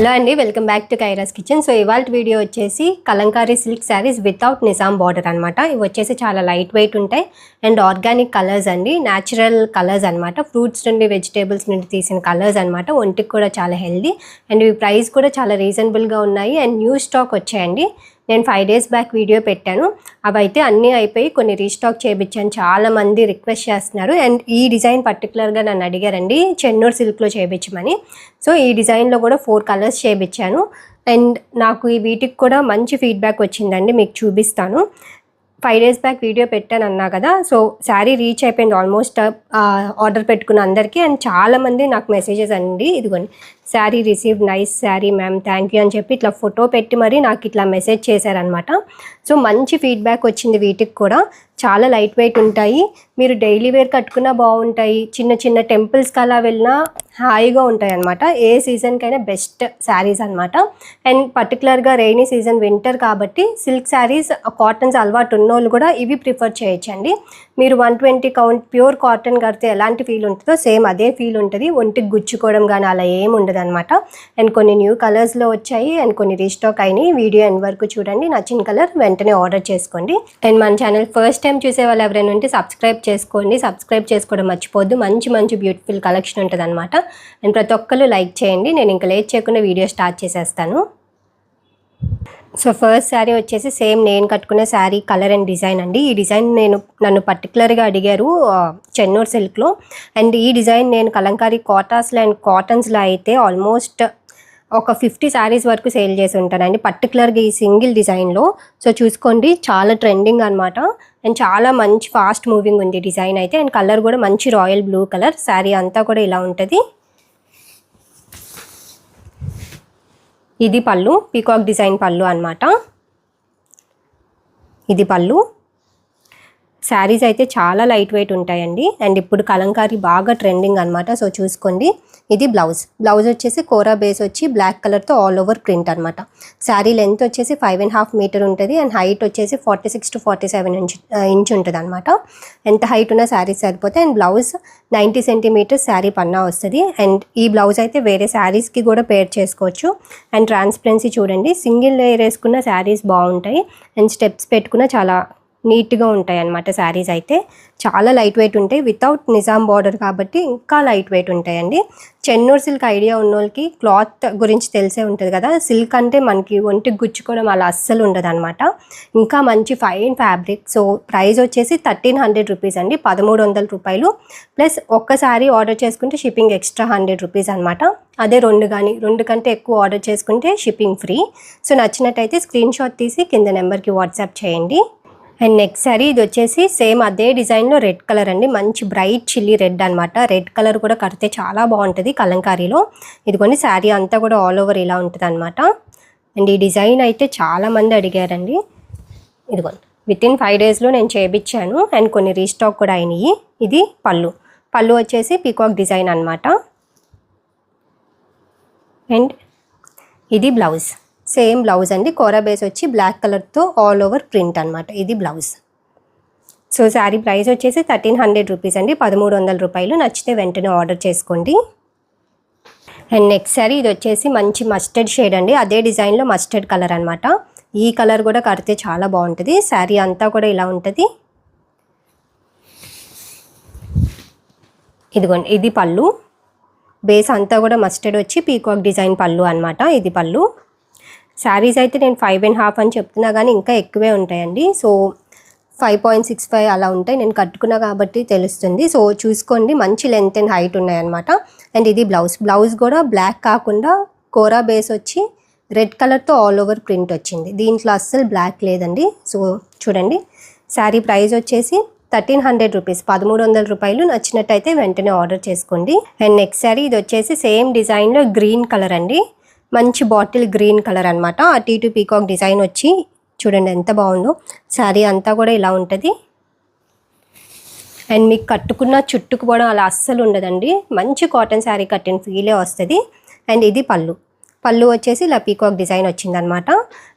Hello అండి welcome back to Kaira's kitchen. So ఇవాళ video వచ్చేసి kalamkari silk saris without Nizam border అనమాట ఇవి వచ్చేసి చాలా లైట్ వెయిట్ ఉంటాయి. అండ్ ఆర్గానిక్ కలర్స్ అండి న్యాచురల్ కలర్స్ అనమాట ఫ్రూట్స్ నుండి వెజిటేబుల్స్ నుండి తీసిన కలర్స్ అనమాట ఒంటికి కూడా చాలా హెల్దీ. అండ్ ఇవి ప్రైస్ కూడా చాలా రీజనబుల్గా ఉన్నాయి. అండ్ న్యూ స్టాక్ వచ్చాయండి. నేను ఫైవ్ డేస్ బ్యాక్ వీడియో పెట్టాను. అవి అయితే అన్నీ అయిపోయి కొన్ని రీస్టాక్ చేయించాను చాలా మంది రిక్వెస్ట్ చేస్తున్నారు. అండ్ ఈ డిజైన్ పర్టికులర్గా నన్ను అడిగారండి చెన్నూరు సిల్క్లో చేయించమని సో ఈ డిజైన్లో కూడా ఫోర్ కలర్స్ చేయించాను అండ్ నాకు ఈ వీటికి కూడా మంచి ఫీడ్బ్యాక్ వచ్చిందండి. మీకు చూపిస్తాను. ఫైవ్ డేస్ బ్యాక్ వీడియో పెట్టాను అన్నా కదా. సో శారీ రీచ్ అయిపోయింది ఆల్మోస్ట్ ఆర్డర్ uh, పెట్టుకున్న అందరికీ అండ్ చాలామంది నాకు మెసేజెస్ అండి ఇదిగోండి sari receive nice sari ma'am thank you అని చెప్పి ఇట్లా ఫోటో పెట్టి మరీ నాకు ఇట్లా మెసేజ్ చేశారనమాట సో మంచి ఫీడ్బ్యాక్ వచ్చింది వీటికి కూడా. చాలా లైట్ వెయిట్ ఉంటాయి. మీరు డైలీ వేర్ కట్టుకున్నా బాగుంటాయి. చిన్న చిన్న టెంపుల్స్కి అలా వెళ్ళినా హాయిగా ఉంటాయి అనమాట ఏ సీజన్కైనా బెస్ట్ శారీస్ అనమాట అండ్ పర్టికులర్గా రెయినీ సీజన్ వింటర్ కాబట్టి సిల్క్ శారీస్ కాటన్స్ అలవాటు ఉన్నోళ్ళు కూడా ఇవి ప్రిఫర్ చేయొచ్చండి. మీరు one twenty count pure cotton కడితే ఎలాంటి ఫీల్ ఉంటుందో సేమ్ అదే ఫీల్ ఉంటుంది. ఒంటికి గుచ్చుకోవడం కానీ అలా ఏమి ఉండదు అనమాట అండ్ కొన్ని న్యూ కలర్స్లో వచ్చాయి. అండ్ కొన్ని రీస్టాక్ అయినాయి. వీడియో ఎండ్ వరకు చూడండి. నచ్చిన కలర్ వెంటనే ఆర్డర్ చేసుకోండి. అండ్ మన ఛానల్ ఫస్ట్ టైం చూసే వాళ్ళు ఎవరైనా ఉంటే సబ్స్క్రైబ్ చేసుకోండి. సబ్స్క్రైబ్ చేసుకోవడం మర్చిపోద్దు మంచి మంచి బ్యూటిఫుల్ కలెక్షన్ ఉంటుంది అనమాట అండ్ ప్రతి ఒక్కరు లైక్ చేయండి. నేను ఇంకా లేట్ చేయకుండా వీడియో స్టార్ట్ చేసేస్తాను. సో ఫస్ట్ శారీ వచ్చేసి సేమ్ నేను కట్టుకునే శారీ కలర్ అండ్ డిజైన్ అండి. ఈ డిజైన్ నేను నన్ను పర్టికులర్గా అడిగారు చెన్నూరు సిల్క్లో అండ్ ఈ డిజైన్ నేను కలంకారీ కాటాస్లో అండ్ కాటన్స్లో అయితే ఆల్మోస్ట్ ఒక ఫిఫ్టీ శారీస్ వరకు సేల్ చేసి ఉంటానండి. పర్టికులర్గా ఈ సింగిల్ డిజైన్లో. సో చూసుకోండి చాలా ట్రెండింగ్ అనమాట అండ్ చాలా మంచి ఫాస్ట్ మూవింగ్ ఉంది డిజైన్ అయితే. అండ్ కలర్ కూడా మంచి రాయల్ బ్లూ కలర్. శారీ అంతా కూడా ఇలా ఉంటుంది. ఇది పళ్ళు పీకాక్ డిజైన్ పళ్ళు అనమాట ఇది పళ్ళు. శారీస్ అయితే చాలా లైట్ వెయిట్ ఉంటాయండి. అండ్ ఇప్పుడు కలంకారీ బాగా ట్రెండింగ్ అనమాట సో చూసుకోండి. ఇది బ్లౌజ్. బ్లౌజ్ వచ్చేసి కోరా బేస్ వచ్చి బ్లాక్ కలర్తో ఆల్ ఓవర్ ప్రింట్ అనమాట శారీ లెంత్ వచ్చేసి ఫైవ్ అండ్ హాఫ్ మీటర్ ఉంటుంది. అండ్ హైట్ వచ్చేసి forty six to forty seven inch inch ఉంటుంది అనమాట ఎంత హైట్ ఉన్న శారీస్ సరిపోతే and blouse ninety centimeters sari పన్నా వస్తుంది. అండ్ ఈ బ్లౌజ్ అయితే వేరే శారీస్కి కూడా పేర్ చేసుకోవచ్చు. అండ్ ట్రాన్స్పరెన్సీ చూడండి. సింగిల్ లేయర్ వేసుకున్న శారీస్ బాగుంటాయి. అండ్ స్టెప్స్ పెట్టుకున్న చాలా నీట్గా ఉంటాయి అన్నమాట శారీస్ అయితే. చాలా లైట్ వెయిట్ ఉంటాయి. వితౌట్ నిజాం బార్డర్ కాబట్టి ఇంకా లైట్ వెయిట్ ఉంటాయండి. చెన్నూరు సిల్క్ ఐడియా ఉన్న వాళ్ళకి క్లాత్ గురించి తెలిసే ఉంటుంది కదా. సిల్క్ అంటే మనకి ఒంటికి గుచ్చుకోవడం అలా అస్సలు ఉండదనమాట ఇంకా మంచి ఫైన్ ఫ్యాబ్రిక్. సో ప్రైస్ వచ్చేసి థర్టీన్ హండ్రెడ్ రూపీస్ అండి. పదమూడు వందల రూపాయలు. ప్లస్ ఒక్కసారి ఆర్డర్ చేసుకుంటే షిప్పింగ్ ఎక్స్ట్రా హండ్రెడ్ రూపీస్ అనమాట అదే రెండు కానీ రెండు కంటే ఎక్కువ ఆర్డర్ చేసుకుంటే షిప్పింగ్ ఫ్రీ. సో నచ్చినట్టయితే స్క్రీన్ షాట్ తీసి కింద నెంబర్కి వాట్సాప్ చేయండి. అండ్ నెక్స్ట్ సారీ ఇది వచ్చేసి సేమ్ అదే డిజైన్లో రెడ్ కలర్ అండి. మంచి బ్రైట్ చిల్లీ రెడ్ అనమాట రెడ్ కలర్ కూడా కడితే చాలా బాగుంటుంది కలంకారీలో. ఇదిగోండి శారీ అంతా కూడా ఆల్ ఓవర్ ఇలా ఉంటుంది అనమాట అండ్ ఈ డిజైన్ అయితే చాలా మంది అడిగారండి. ఇదిగోండి విత్ ఇన్ ఫైవ్ డేస్లో నేను చేయించాను అండ్ కొన్ని రీస్టాక్ కూడా అయినాయి. ఇది పళ్ళు. పళ్ళు వచ్చేసి పీకాక్ డిజైన్ అనమాట అండ్ ఇది బ్లౌజ్. సేమ్ బ్లౌజ్ అండి. కోరా బేస్ వచ్చి బ్లాక్ కలర్తో ఆల్ ఓవర్ ప్రింట్ అనమాట ఇది బ్లౌజ్ సో శారీ ప్రైస్ వచ్చేసి థర్టీన్ హండ్రెడ్ రూపీస్ అండి. పదమూడు వందల రూపాయలు. నచ్చితే వెంటనే ఆర్డర్ చేసుకోండి. అండ్ నెక్స్ట్ శారీ ఇది వచ్చేసి మంచి మస్టర్డ్ షేడ్ అండి. అదే డిజైన్లో మస్టర్డ్ కలర్ అనమాట ఈ కలర్ కూడా కడితే చాలా బాగుంటుంది. శారీ అంతా కూడా ఇలా ఉంటుంది. ఇదిగోండి ఇది పళ్ళు. బేస్ అంతా కూడా మస్టర్డ్ వచ్చి పీకాక్ డిజైన్ పళ్ళు అనమాట ఇది పళ్ళు. శారీస్ అయితే నేను ఫైవ్ అండ్ హాఫ్ అని చెప్తున్నా కానీ ఇంకా ఎక్కువే ఉంటాయండి. So five point six five అలా ఉంటాయి. నేను కట్టుకున్నా కాబట్టి తెలుస్తుంది. సో చూసుకోండి. మంచి లెంత్ అండ్ హైట్ ఉన్నాయన్నమాట. అండ్ ఇది బ్లౌజ్ బ్లౌజ్ కూడా బ్లాక్ కాకుండా కోరా బేస్ వచ్చి రెడ్ కలర్తో ఆల్ ఓవర్ ప్రింట్ వచ్చింది. దీంట్లో అస్సలు బ్లాక్ లేదండి. సో చూడండి. శారీ ప్రైస్ వచ్చేసి థర్టీన్ హండ్రెడ్ రూపీస్ పదమూడు వందల రూపాయలు. నచ్చినట్టయితే వెంటనే ఆర్డర్ చేసుకోండి. అండ్ నెక్స్ట్ శారీ ఇది వచ్చేసి సేమ్ డిజైన్లో గ్రీన్ కలర్ అండి. మంచి బాటిల్ గ్రీన్ కలర్ అనమాట అటు ఇటు పీకాక్ డిజైన్ వచ్చి చూడండి ఎంత బాగుందో. శారీ అంతా కూడా ఇలా ఉంటుంది. అండ్ మీకు కట్టుకున్న చుట్టుకుపోవడం అలా అస్సలు ఉండదండి. మంచి కాటన్ శారీ కట్టిన ఫీలే వస్తుంది. అండ్ ఇది పళ్ళు. పళ్ళు వచ్చేసి ఇలా పీకాక్ డిజైన్ వచ్చిందనమాట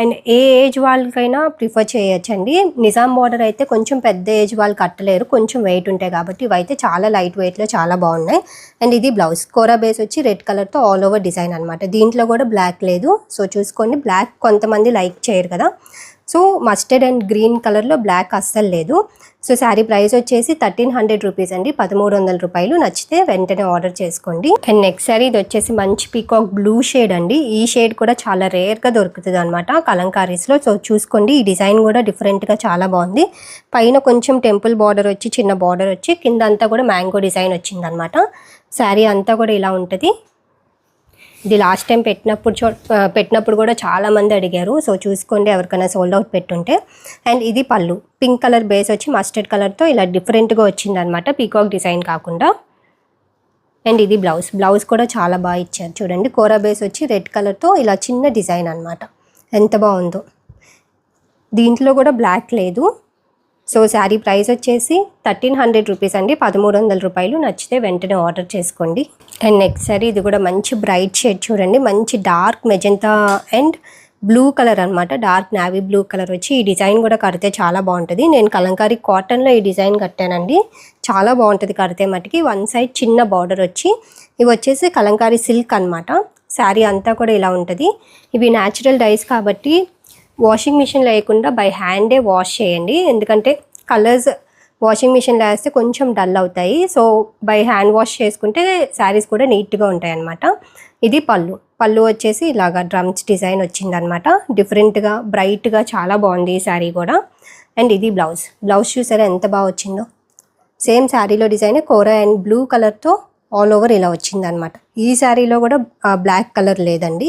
అండ్ ఏ ఏజ్ వాళ్ళకైనా ప్రిఫర్ చేయొచ్చండి. నిజాం బార్డర్ అయితే కొంచెం పెద్ద ఏజ్ వాళ్ళు కట్టలేరు. కొంచెం వెయిట్ ఉంటాయి కాబట్టి ఇవైతే చాలా లైట్ వెయిట్లో చాలా బాగున్నాయి. అండ్ ఇది బ్లౌజ్. కోరా బేస్ వచ్చి రెడ్ కలర్తో ఆల్ ఓవర్ డిజైన్ అనమాట దీంట్లో కూడా బ్లాక్ లేదు. సో చూసుకోండి. బ్లాక్ కొంతమంది లైక్ చేయరు కదా. సో మస్టర్డ్ అండ్ గ్రీన్ కలర్లో బ్లాక్ అస్సలు లేదు. సో శారీ ప్రైస్ వచ్చేసి థర్టీన్ హండ్రెడ్ రూపీస్ అండి. పదమూడు వందల రూపాయలు. నచ్చితే వెంటనే ఆర్డర్ చేసుకోండి. అండ్ నెక్స్ట్ శారీ ఇది వచ్చేసి మంచి పీకాక్ బ్లూ షేడ్ అండి. ఈ షేడ్ కూడా చాలా రేర్గా దొరుకుతుంది అనమాట కలంకారీస్లో. సో చూసుకోండి ఈ డిజైన్ కూడా డిఫరెంట్గా చాలా బాగుంది. పైన కొంచెం టెంపుల్ బార్డర్ వచ్చి చిన్న బార్డర్ వచ్చి కింద అంతా కూడా మ్యాంగో డిజైన్ వచ్చిందనమాట శారీ అంతా కూడా ఇలా ఉంటుంది. ఇది లాస్ట్ టైం పెట్టినప్పుడు చూ పెట్టినప్పుడు కూడా చాలా మంది అడిగారు. సో చూసుకోండి ఎవరికైనా సోల్డ్ అవుట్ పెట్టుంటే. అండ్ ఇది పళ్ళు. పింక్ కలర్ బేస్ వచ్చి మస్టర్డ్ కలర్తో ఇలా డిఫరెంట్గా వచ్చింది అనమాట పీకాక్ డిజైన్ కాకుండా. అండ్ ఇది బ్లౌజ్ బ్లౌజ్ కూడా చాలా బాగా ఇచ్చారు. చూడండి కోరా బేస్ వచ్చి రెడ్ కలర్తో ఇలా చిన్న డిజైన్ అనమాట ఎంత బాగుందో. దీంట్లో కూడా బ్లాక్ లేదు. సో శారీ ప్రైస్ వచ్చేసి థర్టీన్ హండ్రెడ్ రూపీస్ అండి. పదమూడు వందల రూపాయలు నచ్చితే వెంటనే ఆర్డర్ చేసుకోండి. అండ్ నెక్స్ట్ సారీ ఇది కూడా మంచి బ్రైట్ షేడ్ చూడండి. మంచి dark magenta and blue colour అన్నమాట. డార్క్ నావీ బ్లూ కలర్ వచ్చి ఈ డిజైన్ కూడా కడితే చాలా బాగుంటుంది. నేను కలంకారీ కాటన్లో ఈ డిజైన్ కట్టానండి. చాలా బాగుంటుంది కడితే మటుకి. వన్ సైడ్ చిన్న బార్డర్ వచ్చి ఇవి వచ్చేసి కలంకారీ సిల్క్ అనమాట శారీ అంతా కూడా ఇలా ఉంటుంది. ఇవి న్యాచురల్ డైస్ కాబట్టి వాషింగ్ మిషన్ లేకుండా బై హ్యాండే వాష్ చేయండి. ఎందుకంటే కలర్స్ వాషింగ్ మిషన్లో వేస్తే కొంచెం డల్ అవుతాయి. సో బై హ్యాండ్ వాష్ చేసుకుంటే శారీస్ కూడా నీట్గా ఉంటాయి అన్నమాట ఇది పళ్ళు. పళ్ళు వచ్చేసి ఇలాగా డ్రమ్స్ డిజైన్ వచ్చిందనమాట డిఫరెంట్గా బ్రైట్గా చాలా బాగుంది ఈ శారీ కూడా. అండ్ ఇది బ్లౌజ్. బ్లౌజ్ చూసారా ఎంత బాగా వచ్చిందో? సేమ్ శారీలో డిజైన్. కోర అండ్ బ్లూ కలర్తో ఆల్ ఓవర్ ఇలా వచ్చిందనమాట ఈ శారీలో కూడా బ్లాక్ కలర్ లేదండి.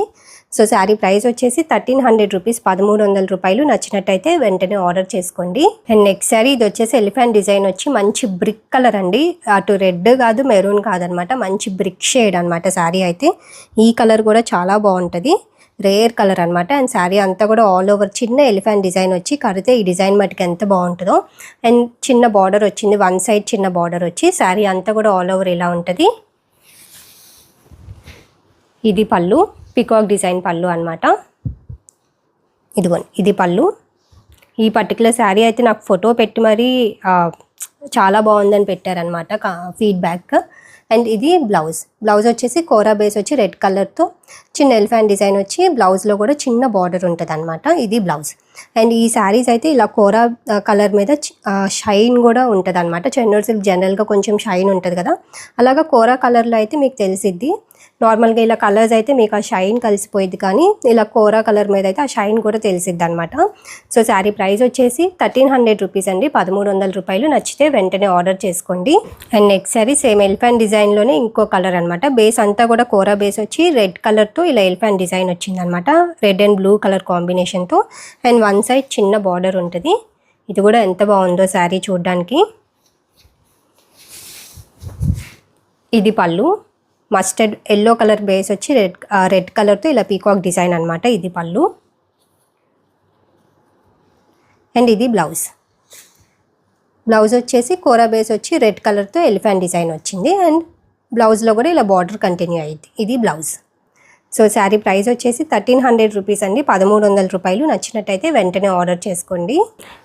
సో శారీ ప్రైస్ వచ్చేసి థర్టీన్ హండ్రెడ్ రూపీస్ పదమూడు వందల రూపాయలు. నచ్చినట్టయితే వెంటనే ఆర్డర్ చేసుకోండి. అండ్ నెక్స్ట్ శారీ ఇది వచ్చేసి ఎలిఫెంట్ డిజైన్ వచ్చి మంచి బ్రిక్ కలర్ అండి. అటు రెడ్ కాదు మెరూన్ కాదనమాట మంచి బ్రిక్ షేడ్ అనమాట శారీ అయితే. ఈ కలర్ కూడా చాలా బాగుంటుంది. రేర్ కలర్ అనమాట అండ్ శారీ అంతా కూడా ఆల్ ఓవర్ చిన్న ఎలిఫెంట్ డిజైన్ వచ్చి కడితే ఈ డిజైన్ మటుకు ఎంత బాగుంటుందో. అండ్ చిన్న బార్డర్ వచ్చింది వన్ సైడ్ చిన్న బార్డర్ వచ్చి శారీ అంతా కూడా ఆల్ ఓవర్ ఇలా ఉంటుంది. ఇది పళ్ళు పికాక్ డిజైన్ పళ్ళు అనమాట ఇదిగోండి ఇది పళ్ళు. ఈ పర్టికులర్ శారీ అయితే నాకు ఫోటో పెట్టి మరీ చాలా బాగుందని పెట్టారనమాట ఫీడ్బ్యాక్. అండ్ ఇది బ్లౌజ్. బ్లౌజ్ వచ్చేసి కోరా బేస్ వచ్చి రెడ్ కలర్తో చిన్న ఎలిఫెంట్ డిజైన్ వచ్చి బ్లౌజ్లో కూడా చిన్న బార్డర్ ఉంటుంది అనమాట ఇది బ్లౌజ్. అండ్ ఈ శారీస్ అయితే ఇలా కోరా కలర్ మీద షైన్ కూడా ఉంటుంది అనమాట చెన్నూరు సిల్క్ జనరల్గా కొంచెం షైన్ ఉంటుంది కదా. అలాగా కోరా కలర్లో అయితే మీకు తెలిసిద్ది. నార్మల్గా ఇలా కలర్స్ అయితే మీకు ఆ షైన్ కలిసిపోయింది కానీ ఇలా కోరా కలర్ మీద అయితే ఆ షైన్ కూడా తెలిసిద్ది అనమాట సో శారీ ప్రైస్ వచ్చేసి థర్టీన్ హండ్రెడ్ రూపీస్ అండి. పదమూడు వందల రూపాయలు. నచ్చితే వెంటనే ఆర్డర్ చేసుకోండి. And next sari same elephant డిజైన్లోనే ఇంకో కలర్ అనమాట బేస్ అంతా కూడా కోరా బేస్ వచ్చి రెడ్ కలర్ కలర్తో ఇలా ఎలిఫెంట్ డిజైన్ వచ్చింది అనమాట రెడ్ అండ్ బ్లూ కలర్ కాంబినేషన్తో. అండ్ వన్ సైడ్ చిన్న బార్డర్ ఉంటుంది. ఇది కూడా ఎంత బాగుందో శారీ చూడడానికి. ఇది పళ్ళు. మస్టర్డ్ ఎల్లో కలర్ బేస్ వచ్చి రెడ్ రెడ్ కలర్తో ఇలా పీకాక్ డిజైన్ అనమాట ఇది పళ్ళు. అండ్ ఇది బ్లౌజ్. బ్లౌజ్ వచ్చేసి కూర బేస్ వచ్చి రెడ్ కలర్తో ఎలిఫెంట్ డిజైన్ వచ్చింది. అండ్ బ్లౌజ్లో కూడా ఇలా బార్డర్ కంటిన్యూ అయ్యింది ఇది బ్లౌజ్. సో శారీ ప్రైస్ వచ్చేసి థర్టీన్ హండ్రెడ్ రూపీస్ అండి. పదమూడు వందల రూపాయలు. నచ్చినట్టయితే వెంటనే ఆర్డర్ చేసుకోండి.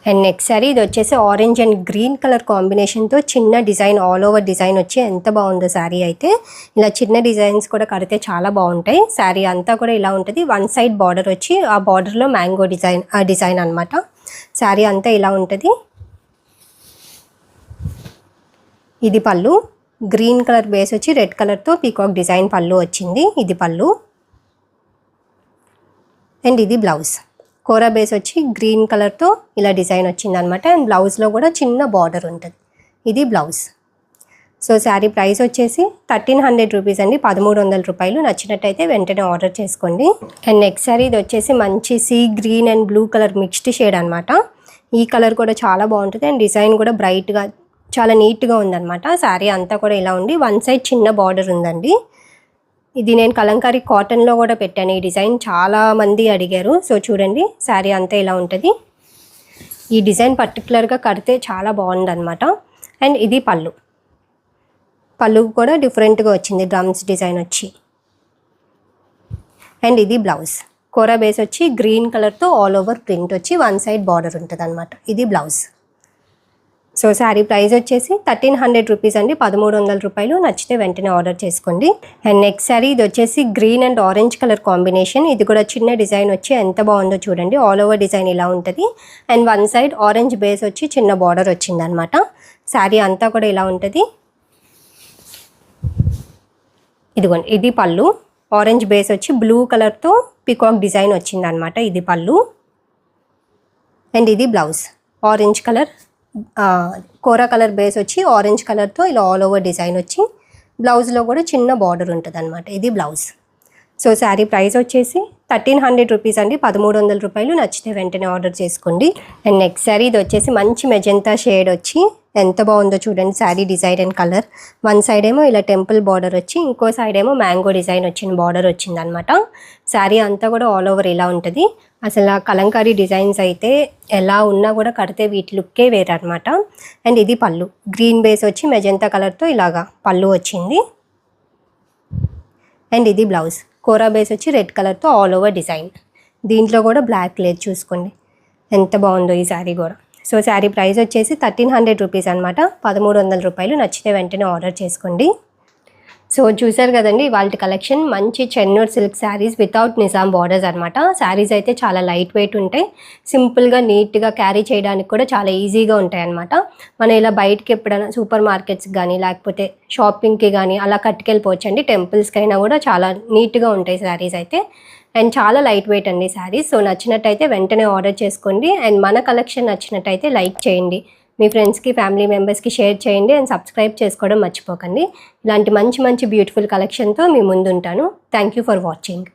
అండ్ నెక్స్ట్ శారీ ఇది వచ్చేసి ఆరెంజ్ అండ్ గ్రీన్ కలర్ కాంబినేషన్తో చిన్న డిజైన్ ఆల్ ఓవర్ డిజైన్ వచ్చి ఎంత బాగుందో శారీ అయితే. ఇలా చిన్న డిజైన్స్ కూడా కడితే చాలా బాగుంటాయి. శారీ అంతా కూడా ఇలా ఉంటుంది. వన్ సైడ్ బార్డర్ వచ్చి ఆ బార్డర్లో మ్యాంగో డిజైన్ ఆ డిజైన్ అనమాట శారీ అంతా ఇలా ఉంటుంది. ఇది పళ్ళు. గ్రీన్ కలర్ బేస్ వచ్చి రెడ్ కలర్తో పీకాక్ డిజైన్ పళ్ళు వచ్చింది. ఇది పళ్ళు. అండ్ ఇది బ్లౌజ్ కోరా బేస్ వచ్చి గ్రీన్ కలర్తో ఇలా డిజైన్ వచ్చింది అనమాట అండ్ బ్లౌజ్లో కూడా చిన్న బార్డర్ ఉంటుంది. ఇది బ్లౌజ్ సో శారీ ప్రైస్ వచ్చేసి థర్టీన్ హండ్రెడ్ రూపీస్ అండి. పదమూడు వందల రూపాయలు. నచ్చినట్టయితే వెంటనే ఆర్డర్ చేసుకోండి. అండ్ నెక్స్ట్ శారీ ఇది వచ్చేసి మంచి sea green and blue colour mixed shade అనమాట ఈ కలర్ కూడా చాలా బాగుంటుంది. అండ్ డిజైన్ కూడా బ్రైట్గా చాలా నీట్గా ఉందన్నమాట. శారీ అంతా కూడా ఇలా ఉండి వన్ సైడ్ చిన్న బార్డర్ ఉందండి. ఇది నేను కలంకారీ కాటన్లో కూడా పెట్టాను. ఈ డిజైన్ చాలామంది అడిగారు. సో చూడండి శారీ అంతా ఇలా ఉంటుంది. ఈ డిజైన్ పర్టికులర్గా కడితే చాలా బాగుందన్నమాట అండ్ ఇది పళ్ళు. పళ్ళు కూడా డిఫరెంట్గా వచ్చింది. డ్రమ్స్ డిజైన్ వచ్చి. అండ్ ఇది బ్లౌజ్ కూర బేస్ వచ్చి గ్రీన్ కలర్తో ఆల్ ఓవర్ ప్రింట్ వచ్చి వన్ సైడ్ బార్డర్ ఉంటుంది అనమాట ఇది బ్లౌజ్ సో శారీ ప్రైస్ వచ్చేసి థర్టీన్ హండ్రెడ్ రూపీస్ అండి. పదమూడు వందల రూపాయలు. నచ్చితే వెంటనే ఆర్డర్ చేసుకోండి. అండ్ నెక్స్ట్ శారీ ఇది వచ్చేసి green and orange colour combination. ఇది కూడా చిన్న డిజైన్ వచ్చి ఎంత బాగుందో చూడండి. ఆల్ ఓవర్ డిజైన్ ఇలా ఉంటుంది. And one side orange base వచ్చి చిన్న బార్డర్ వచ్చింది అనమాట శారీ అంతా కూడా ఇలా ఉంటుంది. ఇదిగోండి ఇది పళ్ళు. ఆరెంజ్ బేస్ వచ్చి బ్లూ కలర్తో పికాక్ డిజైన్ వచ్చింది అనమాట ఇది పళ్ళు. అండ్ ఇది బ్లౌజ్. Orange colour. కోరా కలర్ బేస్ వచ్చి ఆరెంజ్ కలర్తో ఇలా ఆల్ ఓవర్ డిజైన్ వచ్చి బ్లౌజ్లో కూడా చిన్న బార్డర్ ఉంటుంది అనమాట ఇది బ్లౌజ్. సో శారీ ప్రైస్ వచ్చేసి థర్టీన్ హండ్రెడ్ రూపీస్ అండి. పదమూడు వందల రూపాయలు. నచ్చితే వెంటనే ఆర్డర్ చేసుకోండి. అండ్ నెక్స్ట్ శారీ ఇది వచ్చేసి మంచి మెజంతా షేడ్ వచ్చి ఎంత బాగుందో చూడండి sari design and colour. One side ఏమో ఇలా టెంపుల్ బార్డర్ వచ్చి ఇంకో సైడ్ ఏమో మ్యాంగో డిజైన్ వచ్చిన బార్డర్ వచ్చింది అనమాట శారీ అంతా కూడా ఆల్ ఓవర్ ఇలా ఉంటుంది. అసలు ఆ కలంకారీ డిజైన్స్ అయితే ఎలా ఉన్నా కూడా కడితే వీటి లుక్కే వేరనమాట అండ్ ఇది పళ్ళు. గ్రీన్ బేస్ వచ్చి మెజంతా కలర్తో ఇలాగా పళ్ళు వచ్చింది. అండ్ ఇది బ్లౌజ్. కోరా బేస్ వచ్చి రెడ్ కలర్తో ఆల్ ఓవర్ డిజైన్. దీంట్లో కూడా బ్లాక్ లేదు చూసుకోండి. ఎంత బాగుందో ఈ శారీ కూడా. సో శారీ ప్రైస్ వచ్చేసి థర్టీన్ హండ్రెడ్ రూపీస్ అనమాట పదమూడు వందల రూపాయలు నచ్చితే వెంటనే ఆర్డర్ చేసుకోండి. సో చూసారు కదండి వాళ్ళ కలెక్షన్ మంచి Chennur silk saris without Nizam borders అనమాట శారీస్ అయితే చాలా లైట్ వెయిట్ ఉంటాయి. సింపుల్గా నీట్గా క్యారీ చేయడానికి కూడా చాలా ఈజీగా ఉంటాయి అనమాట మనం ఇలా బయటకి ఎప్పుడైనా సూపర్ మార్కెట్స్కి కానీ లేకపోతే షాపింగ్కి కానీ అలా కట్టుకెళ్ళిపోవచ్చు అండి టెంపుల్స్కి అయినా కూడా చాలా నీట్గా ఉంటాయి శారీస్ అయితే. అండ్ చాలా లైట్ వెయిట్ అండి శారీస్ సో నచ్చినట్టయితే వెంటనే ఆర్డర్ చేసుకోండి. అండ్ మన కలెక్షన్ నచ్చినట్టయితే లైక్ చేయండి. మీ ఫ్రెండ్స్కి ఫ్యామిలీ మెంబర్స్కి షేర్ చేయండి అండ్ సబ్స్క్రైబ్ చేసుకోవడం మర్చిపోకండి. ఇలాంటి మంచి మంచి బ్యూటిఫుల్ కలెక్షన్తో మీ ముందుంటాను. Thank you for watching.